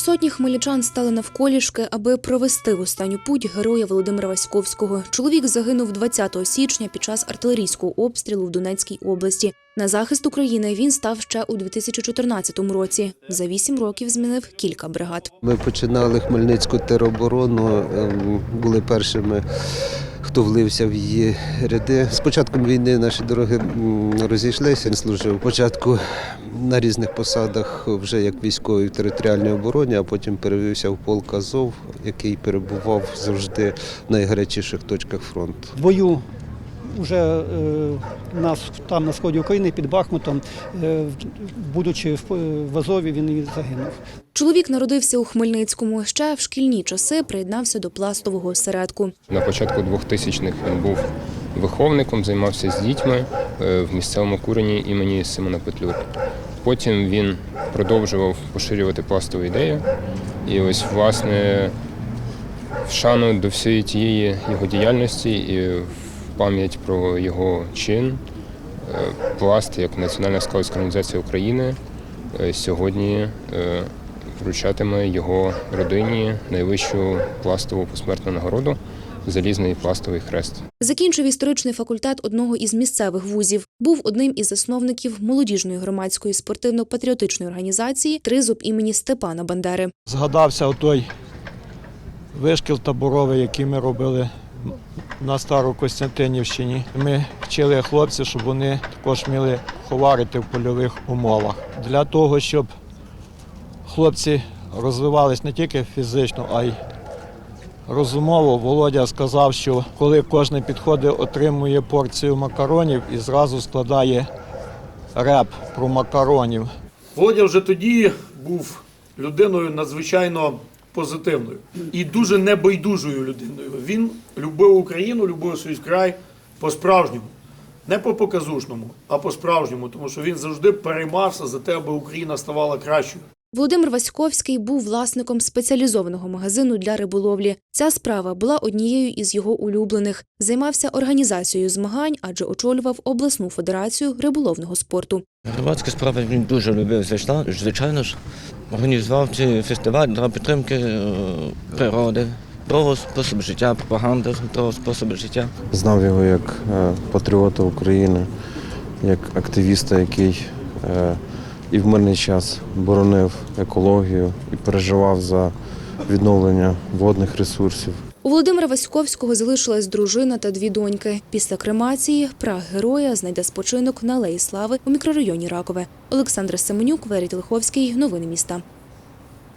Сотні хмельничан стали навколішки, аби провести в останню путь героя Володимира Васьковського. Чоловік загинув 20 січня під час артилерійського обстрілу в Донецькій області. На захист України він став ще у 2014 році. За вісім років змінив кілька бригад. Ми починали Хмельницьку тероборону, ем, були першими, хто влився в її ряди. З початком війни наші дороги розійшлися. Він служив спочатку на різних посадах, вже як військовий в територіальній обороні, а потім перевівся в полк Азов, який перебував завжди в найгарячіших точках фронту. В бою вже е, нас там на сході України під Бахмутом, е, будучи в, в Азові, він і загинув. Чоловік народився у Хмельницькому. Ще в шкільні часи приєднався до пластового осередку. На початку 2000-х він був виховником, займався з дітьми е, в місцевому курені імені Симона Петлюри. Потім він продовжував поширювати пластову ідею. І ось, власне, в шану до всієї тієї його діяльності і в пам'ять про його чин е, пласт як Національна скаутська організація України е, сьогодні е, вручатиме його родині найвищу пластову посмертну нагороду залізний пластовий хрест. Закінчив історичний факультет одного із місцевих вузів. Був одним із засновників молодіжної громадської спортивно-патріотичної організації Тризуб імені Степана Бандери. Згадався отой вишкіл таборовий, який ми робили на Старокостянтинівщині. Ми вчили хлопців, щоб вони також вміли ховарити в польових умовах. Для того, щоб хлопці розвивались не тільки фізично, а й розумово, Володя сказав, що коли кожен підходить, отримує порцію макаронів і зразу складає реп про макаронів. Володя вже тоді був людиною надзвичайно позитивною і дуже небайдужою людиною. Він любив Україну, любив свій край по-справжньому. Не по показушному, а по-справжньому, тому що він завжди переймався за те, аби Україна ставала кращою. Володимир Васьковський був власником спеціалізованого магазину для риболовлі. Ця справа була однією із його улюблених. Займався організацією змагань, адже очолював обласну федерацію риболовного спорту. Громадські справи він дуже любив, звичайно, звичайно ж. Організував ці фестиваль для підтримки е, природи, здорового способу життя, пропаганди здорового способу життя. Знав його як е, патріота України, як активіста, який е, і в мирний час боронив екологію і переживав за відновлення водних ресурсів. У Володимира Васьковського залишилась дружина та дві доньки. Після кремації прах героя знайде спочинок на Алеї Слави у мікрорайоні Ракове. Олександр Семенюк, Вері Лиховський, Новини міста.